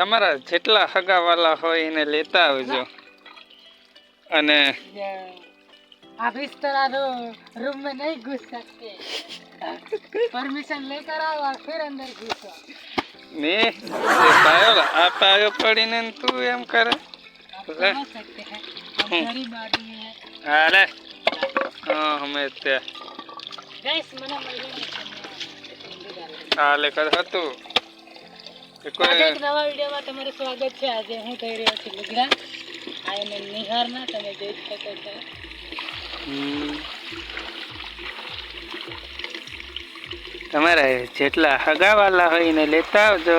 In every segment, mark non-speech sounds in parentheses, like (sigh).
તમારા જેટલા હગાવાલા હોય એને લેતા આવજો અને आप इस तरह रो रूम में नहीं घुस सकते परमिशन लेकर आओ और फिर अंदर घुसो ને એ પાયો આ પાયો પડીને ને તું એમ કરે आप समझ सकते हैं हम गरीब आदमी हैं હાલે હા અમે ત્યાં गैस मना मर હાલે કર હતું કે આજે એક નવા વિડીયોમાં તમારું સ્વાગત છે. આજે હું કહી રહ્યો છું લુગડા. આ એને નિહારના તમે જોઈ શકો છો. તમારે જેટલા હગાવાલા હોય એને લેતા આવજો.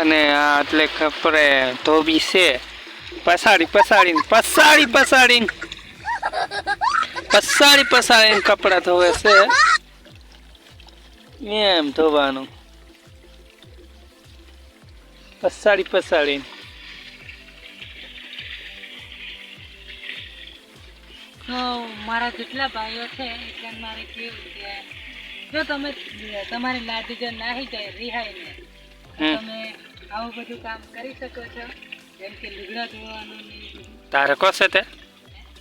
અને આ એટલે ખપરે ધોબી છે. પસાડી પસાડીને પસાડી પસાડીને. પસાડી પસાડીને કપડાં ધોવે છે. એમ ધોવાનું. પસાડી પસાડીને મારા જેટલા ભાઈઓ છે એટલે મારે કેવું કે જો તમે તમારી લાદી જો નાહી જાય રિહાઈને તમે આવું બધું કામ કરી શકો છો? જેમ કે લુગડા ધોવાનું તારે કોસે તે?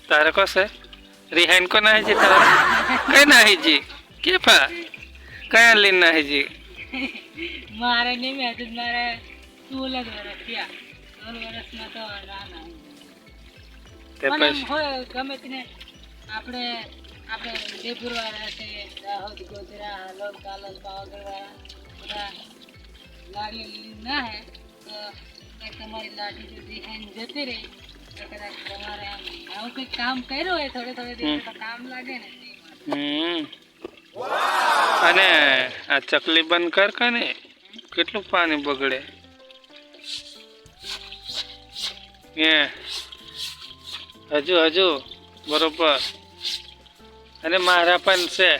તારે કોશે રિહાઈન કો નાહીજી તારે? કઈ નાહીજી કે પા કયા લીન નાહીજી મારે નહીં મેં મારે સોળ જ વર્ષ થયા. સોળ વર્ષમાં તો ના ના પણ હોય ગમે તેને આપણે આપણે જયપુર છે દાહોદ ગોધરા હાલોલ કાલોલ પાવાગઢ બધા લાડી લીધી ના હે તો તમારી લાડી જો દેખાઈને જતી રહી તો કદાચ તમારે આમ આવું કંઈક કામ કર્યું હોય થોડે થોડે દિવસે તો કામ લાગે ને હમ. અને આ ચકલી બંધ કર કેટલું પાણી બગડે? એ હજુ હજુ. બરોબર. અને મારા પણ છે.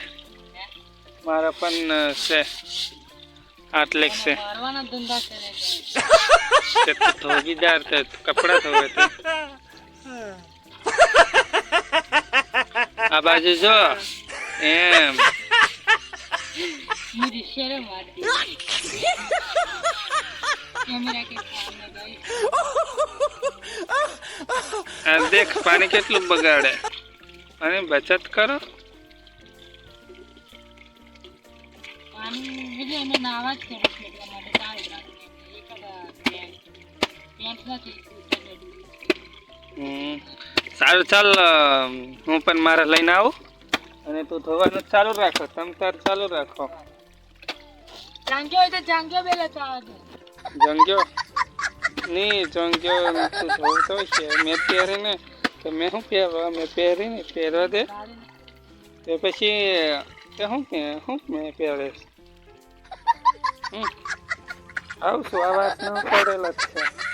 મારા પણ છે. આટલે છે. ધોબીદાર કપડા ધોવે આ બાજુ જો. એમ. (laughs) કેમેરા કે આ દેખ પાણી કેટલું બગાડે. અને બચત કરો. સારું ચાલ હું પણ મારે લઈને આવું. અને તું ધોવાનું ચાલુ રાખો તમ તાર ચાલુ રાખો. જાંગ્યો હોય તો જાંગ્યો બે લેતા આવજો જંગ્યો? ની જંગ્યો તું ધોતો છે? મેં પહેરીને, તો મેં શું પહેરવા? મેં પહેરીને પહેરવા દે. તો પછી, તે શું કે શું મેં પહેરે? આવું છું આ વાત ન જ છે.